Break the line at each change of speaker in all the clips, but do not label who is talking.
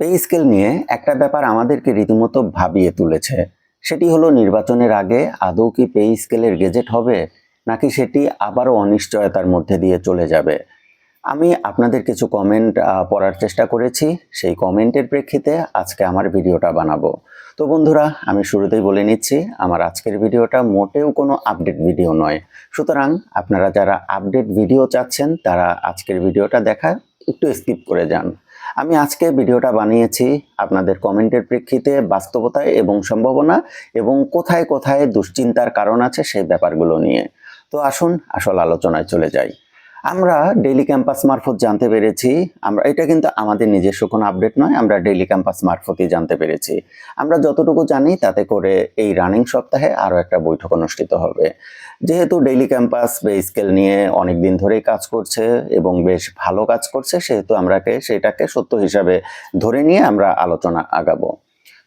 Pay scale নিয়ে একটা ব্যাপার আমাদেরকে রীতিমতো ভাবিয়ে তুলেছে। সেটি হলো নির্বাচনের আগে আদৌ কি পে স্কেলের গেজেট হবে, নাকি সেটি আবারও অনিশ্চয়তার মধ্যে দিয়ে চলে যাবে? আমি আপনাদের কিছু কমেন্ট পড়ার চেষ্টা করেছি। সেই কমেন্টের প্রেক্ষিতে আজকে আমার ভিডিওটা বানাবো। তো বন্ধুরা, আমি শুরুতেই বলে নিচ্ছি, আমার আজকের ভিডিওটা মোটেও কোনো আপডেট ভিডিও নয়। সুতরাং আপনারা যারা আপডেট ভিডিও চাচ্ছেন, তারা আজকের ভিডিওটা দেখা একটু স্কিপ করে যান। আমি আজকে ভিডিওটা বানিয়েছি আপনাদের কমেন্টের প্রেক্ষিতে বাস্তবতায় এবং সম্ভাবনা এবং কোথায় কোথায় দুশ্চিন্তার কারণ আছে সেই ব্যাপারগুলো নিয়ে। তো আসুন আসল আলোচনায় চলে যাই। আমরা ডেইলি ক্যাম্পাস মারফত জানতে পেরেছি। আমরা, এটা কিন্তু আমাদের নিজস্ব কোনো আপডেট নয়, আমরা ডেইলি ক্যাম্পাস মারফতই জানতে পেরেছি। আমরা যতটুকু জানি, তাতে করে এই রানিং সপ্তাহে আরও একটা বৈঠক অনুষ্ঠিত হবে। যেহেতু ডেইলি ক্যাম্পাস বে স্কেল নিয়ে অনেক দিন ধরেই কাজ করছে এবং বেশ ভালো কাজ করছে, সেহেতু আমরাকে সেটাকে সত্য হিসাবে ধরে নিয়ে আমরা আলোচনা আগাবো।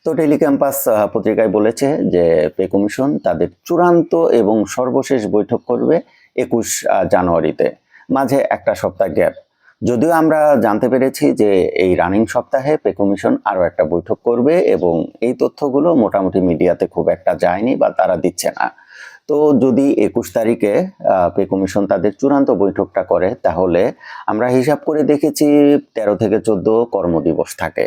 তো ডেলি ক্যাম্পাস পত্রিকায় বলেছে যে, পে কমিশন তাদের চূড়ান্ত এবং সর্বশেষ বৈঠক করবে একুশ জানুয়ারিতে। মাঝে একটা সপ্তাহ গ্যাপ। যদিও আমরা জানতে পেরেছি যে এই রানিং সপ্তাহে পে কমিশন আরও একটা বৈঠক করবে এবং এই তথ্যগুলো মোটামুটি মিডিয়াতে খুব একটা যায়নি বা তারা দিচ্ছে না। তো যদি একুশ তারিখে পে কমিশন তাদের চূড়ান্ত বৈঠকটা করে, তাহলে আমরা হিসাব করে দেখেছি তেরো থেকে চোদ্দ কর্মদিবস থাকে।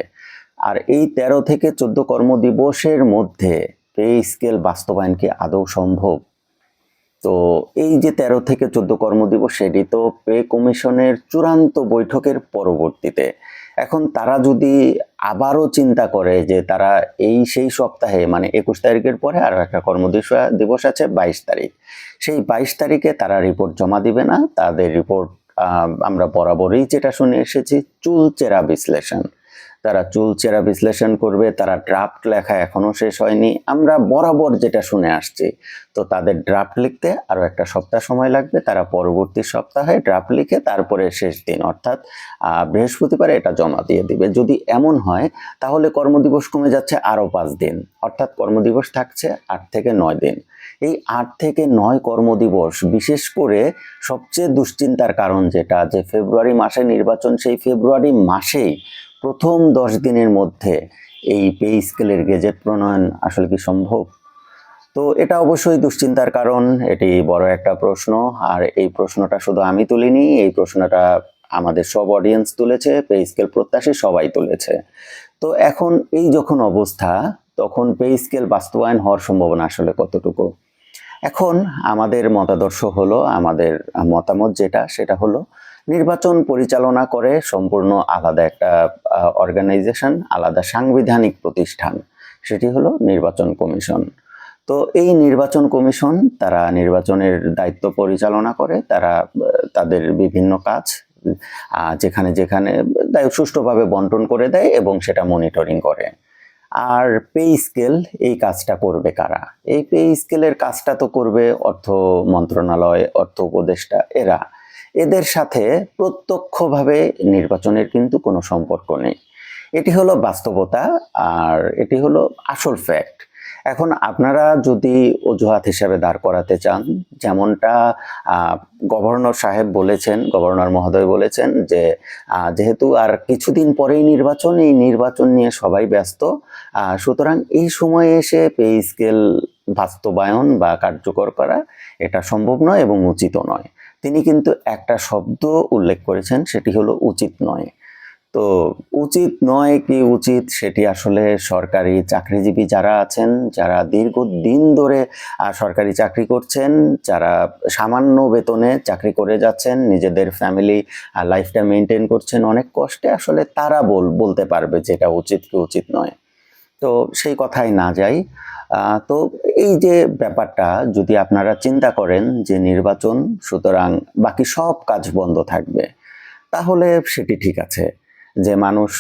আর এই তেরো থেকে চোদ্দ কর্মদিবসের মধ্যে পে স্কেল বাস্তবায়ন কি আদৌ সম্ভব? তো এই যে তেরো থেকে চোদ্দ কর্মদিবস, সেটি তো পে কমিশনের চূড়ান্ত বৈঠকের পরবর্তীতে। এখন তারা যদি আবারও চিন্তা করে যে তারা এই সেই সপ্তাহে মানে একুশ তারিখের পরে আরও একটা কর্মদিবস, দিবস আছে, বাইশ তারিখ, সেই বাইশ তারিখে তারা রিপোর্ট জমা দিবে না। তাদের রিপোর্ট আমরা বরাবরই যেটা শুনে এসেছি চুলচেরা বিশ্লেষণ। তারা চুলচেরা বিশ্লেষণ করবে, তারা ড্রাফট লেখা এখনও শেষ হয়নি। আমরা বরাবর যেটা শুনে আসছি, তো তাদের ড্রাফট লিখতে আরও একটা সপ্তাহ সময় লাগবে, তারা পরবর্তী সপ্তাহে ড্রাফট লিখে তারপরে শেষ দিন, অর্থাৎ বৃহস্পতিবারে এটা জমা দিয়ে দিবে। যদি এমন হয়, তাহলে কর্মদিবস কমে যাচ্ছে আরও পাঁচ দিন, অর্থাৎ কর্মদিবস থাকছে আট থেকে নয় দিন। এই আট থেকে নয় কর্মদিবস বিশেষ করে সবচেয়ে দুশ্চিন্তার কারণ যেটা, যে ফেব্রুয়ারি মাসে নির্বাচন, সেই ফেব্রুয়ারি মাসেই প্রথম দশ দিনের মধ্যে এই পে স্কেলের গেজেট প্রণয়ন আসলে কি সম্ভব? তো এটা অবশ্যই দুশ্চিন্তার কারণ, এটি বড় একটা প্রশ্ন। আর এই প্রশ্নটা শুধু আমি তুলিনি, এই প্রশ্নটা আমাদের সব অডিয়েন্স তুলেছে, পে স্কেল প্রত্যাশী সবাই তুলেছে। তো এখন এই যখন অবস্থা, তখন পে স্কেল বাস্তবায়ন হওয়ার সম্ভাবনা আসলে কতটুকু? এখন আমাদের মতাদর্শ হলো, আমাদের মতামত যেটা, সেটা হলো নির্বাচন পরিচালনা করে সম্পূর্ণ আলাদা একটা অর্গানাইজেশন আলাদা সাংবিধানিক প্রতিষ্ঠান। সেটি হলো নির্বাচন কমিশন। তো এই নির্বাচন কমিশন তারা নির্বাচনের দায়িত্ব পরিচালনা করে, তারা তাদের বিভিন্ন কাজ যেখানে যেখানে সুষ্ঠুভাবে বন্টন করে দেয় এবং সেটা মনিটরিং করে। আর পে স্কেল এই কাজটা করবে কারা? এই পে স্কেলের কাজটা তো করবে অর্থ মন্ত্রণালয়, অর্থ উপদেষ্টা, এরা। এদের সাথে প্রত্যক্ষভাবে নির্বাচনের কিন্তু কোনো সম্পর্ক নেই। এটি হলো বাস্তবতা আর এটি হলো আসল ফ্যাক্ট এখন আপনারা যদি অজুহাত হিসাবে দাঁড় করাতে চান, যেমনটা গভর্নর সাহেব বলেছেন গভর্নর মহোদয় বলেছেন যে যেহেতু আর কিছুদিন পরেই নির্বাচন, এই নির্বাচন নিয়ে সবাই ব্যস্ত সুতরাং এই সময়ে এসে পে স্কেল বাস্তবায়ন বা কার্যকর করা এটা সম্ভব নয় এবং উচিত নয়। তিনি কিন্তু একটা শব্দ উল্লেখ করেছেন, সেটি হলো উচিত নয়। তো উচিত নয় কি উচিত, সেটি আসলে সরকারি চাকরিজীবী যারা আছেন, যারা দীর্ঘদিন ধরে সরকারি চাকরি করছেন, যারা সামান্য বেতনে চাকরি করে যাচ্ছেন, নিজেদের ফ্যামিলি লাইফটা মেনটেন করছেন, অনেক কষ্টে আসলে তারা বল, বলতে পারবে যেটা উচিত কি উচিত নয়। তো সেই কথাই না যাই। তো এই যে ব্যাপারটা, যদি আপনারা চিন্তা করেন যে নির্বাচন, সুতরাং বাকি সব কাজ বন্ধ থাকবে, তাহলে সেটি ঠিক আছে। যে মানুষ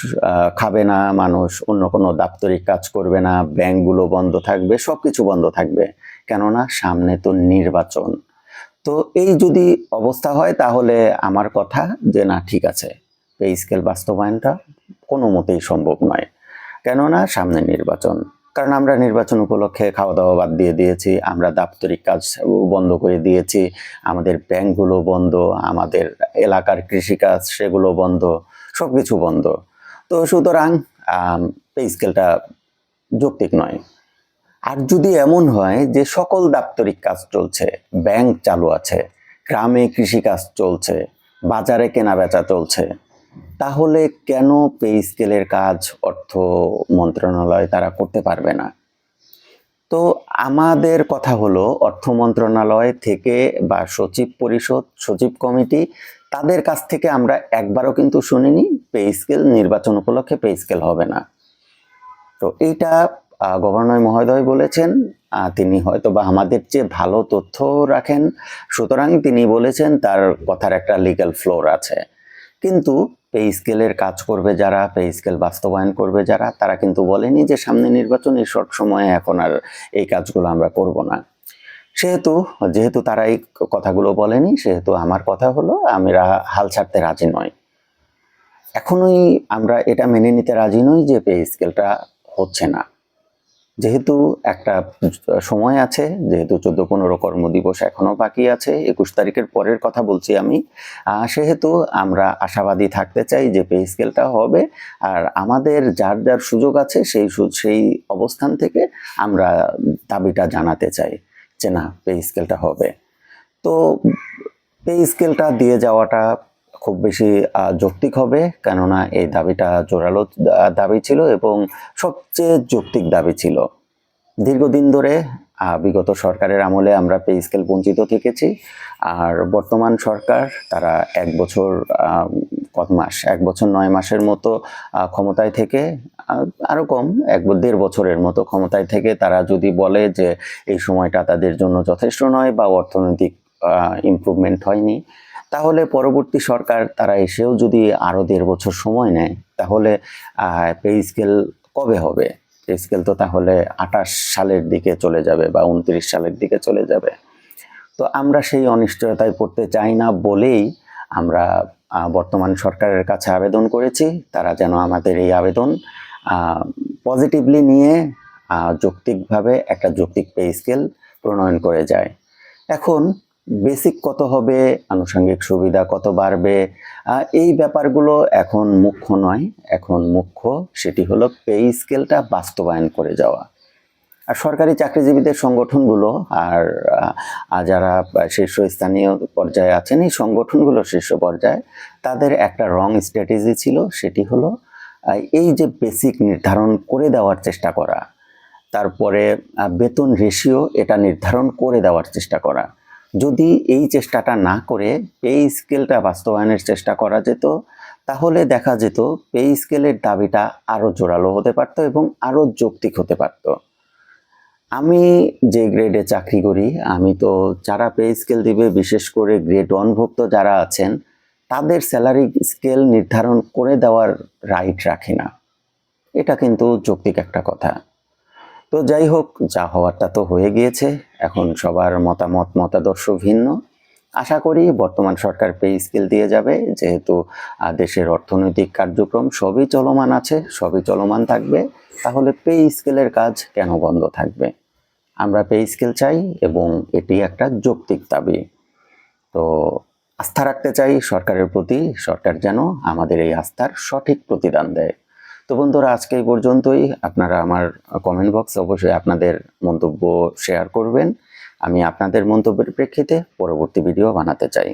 খাবে না, মানুষ অন্য কোনো দাপ্তরিক কাজ করবে না, ব্যাংকগুলো বন্ধ থাকবে সব কিছু বন্ধ থাকবে। কেননা সামনে তো নির্বাচন। তো এই যদি অবস্থা হয়, তাহলে আমার কথা যে না, ঠিক আছে। পে স্কেল বাস্তবায়নটা কোনো মতেই সম্ভব নয়। কেননা সামনে নির্বাচন। কারণ আমরা নির্বাচন উপলক্ষে খাওয়া দাওয়া বাদ দিয়ে দিয়েছি, আমরা দাপ্তরিক কাজ বন্ধ করে দিয়েছি, আমাদের ব্যাংকগুলো বন্ধ, আমাদের এলাকার কৃষিকাজ সেগুলো বন্ধ সব কিছু বন্ধ। তো সুতরাং পে স্কেলটা যৌক্তিক নয়। আর যদি এমন হয় যে সকল দাপ্তরিক কাজ চলছে, ব্যাংক চালু আছে, গ্রামে কৃষিকাজ চলছে, বাজারে কেনা বেচা চলছে তাহলে কেন পে স্কেলের কাজ অর্থ মন্ত্রণালয় তারা করতে পারবে না? তো আমাদের কথা হলো, অর্থ মন্ত্রণালয় থেকে বা সচিব পরিষদ, সচিব কমিটি, তাদের কাছ থেকে আমরা একবারও কিন্তু শুনিনি পে স্কেল নির্বাচন উপলক্ষে পে স্কেল হবে না। তো এইটা গভর্নর মহোদয় বলেছেন তিনি হয়তো বা আমাদের চেয়ে ভালো তথ্য রাখেন, সুতরাং তিনি বলেছেন তার কথার একটা লিগ্যাল ফ্লোর আছে। কিন্তু পে স্কেলের কাজ করবে যারা পে স্কেল বাস্তবায়ন করবে যারা, তারা কিন্তু বলেনি যে সামনে নির্বাচন এই শর্ট সময়ে এখন আর এই কাজগুলো আমরা করব না। সেহেতু, যেহেতু তারা এই কথাগুলো বলেনি, সেহেতু আমার কথা হলো আমরা হাল ছাড়তে রাজি নয় এখনোই আমরা এটা মেনে নিতে রাজি নই যে পে স্কেলটা হচ্ছে না। যেহেতু একটা সময় আছে, যেহেতু চোদ্দ পনেরো কর্মদিবস এখনও বাকি আছে, একুশ তারিখের পরের কথা বলছি আমি সেহেতু আমরা আশাবাদী থাকতে চাই যে পে স্কেলটা হবে, আর আমাদের যার যার সুযোগ আছে সেই সেই অবস্থান থেকে আমরা দাবিটা জানাতে চাই যে না, পে স্কেলটা হবে। তো, পে স্কেলটা দিয়ে যাওয়াটা খুব বেশি যৌক্তিক হবে। কেননা এই দাবিটা জোরালো দাবি ছিল এবং সবচেয়ে যৌক্তিক দাবি ছিল। দীর্ঘদিন ধরে বিগত সরকারের আমলে আমরা পে স্কেল বঞ্চিত থেকেছি। আর বর্তমান সরকার, তারা এক বছর কত মাস? এক বছর নয় মাসের মতো ক্ষমতায় থেকে আরও কম, এক দেড় বছরের মতো ক্ষমতায় থেকে তারা যদি বলে যে, এই সময়টা তাদের জন্য যথেষ্ট নয় বা অর্থনৈতিক ইমপ্রুভমেন্ট হয়নি তাহলে পরবর্তী সরকার তারা এসেও যদি আরও দেড় বছর সময় নেয়, তাহলে পে স্কেল কবে হবে? পে স্কেল তো তাহলে আঠাশ সালের দিকে চলে যাবে বা উনত্রিশ সালের দিকে চলে যাবে। তো আমরা সেই অনিশ্চয়তায় পড়তে চাই না বলেই আমরা বর্তমান সরকারের কাছে আবেদন করেছি। তারা যেন আমাদের এই আবেদন পজিটিভলি নিয়ে যৌক্তিকভাবে একটা যৌক্তিক পে স্কেল প্রণয়ন করে যায়। এখন বেসিক কত হবে, আনুষঙ্গিক সুবিধা কত বাড়বে? এই ব্যাপারগুলো এখন মুখ্য নয়, এখন মুখ্য সেটি হলো পে স্কেলটা বাস্তবায়ন করে যাওয়া। আর সরকারি চাকরিজীবীদের সংগঠনগুলো আর যারা শীর্ষস্থানীয় পর্যায়ে আছেন, এই সংগঠনগুলো শীর্ষ পর্যায়ে, তাদের একটা রং স্ট্র্যাটেজি ছিল, সেটি হলো এই যে বেসিক নির্ধারণ করে দেওয়ার চেষ্টা করা, তারপরে বেতন রেশিও এটা নির্ধারণ করে দেওয়ার চেষ্টা করা। যদি এই চেষ্টাটা না করে পে স্কেলটা বাস্তবায়নের চেষ্টা করা যেত, তাহলে দেখা যেত পে স্কেলের দাবিটা আরও জোরালো হতে পারত এবং আরও যৌক্তিক হতে পারত। আমি যে গ্রেডে চাকরি করি, আমি তো যারা পে স্কেল দিবে, বিশেষ করে গ্রেড ওয়ানভুক্ত যারা আছেন, তাদের স্যালারি স্কেল নির্ধারণ করে দেওয়ার রাইট রাখি না। এটা কিন্তু যৌক্তিক একটা কথা। তো যাই হোক, যা হওয়ারটা তো হয়ে গিয়েছে। এখন সবার মতামত, মতাদর্শ ভিন্ন। আশা করি বর্তমান সরকার পে স্কেল দিয়ে যাবে। যেহেতু দেশের অর্থনৈতিক কার্যক্রম সবই চলমান আছে, সবই চলমান থাকবে। তাহলে পে স্কেলের কাজ কেন বন্ধ থাকবে? আমরা পে স্কেল চাই এবং এটি একটা যৌক্তিক দাবি। তো আস্থা রাখতে চাই সরকারের প্রতি। সরকার যেন আমাদের এই আস্থার সঠিক প্রতিদান দেয়। তো বন্ধুরা, আজকে এই পর্যন্তই। আপনারা আমার কমেন্ট বক্সে অবশ্যই আপনাদের মন্তব্য শেয়ার করবেন। আমি আপনাদের মন্তব্যের প্রেক্ষিতে পরবর্তী ভিডিও বানাতে চাই।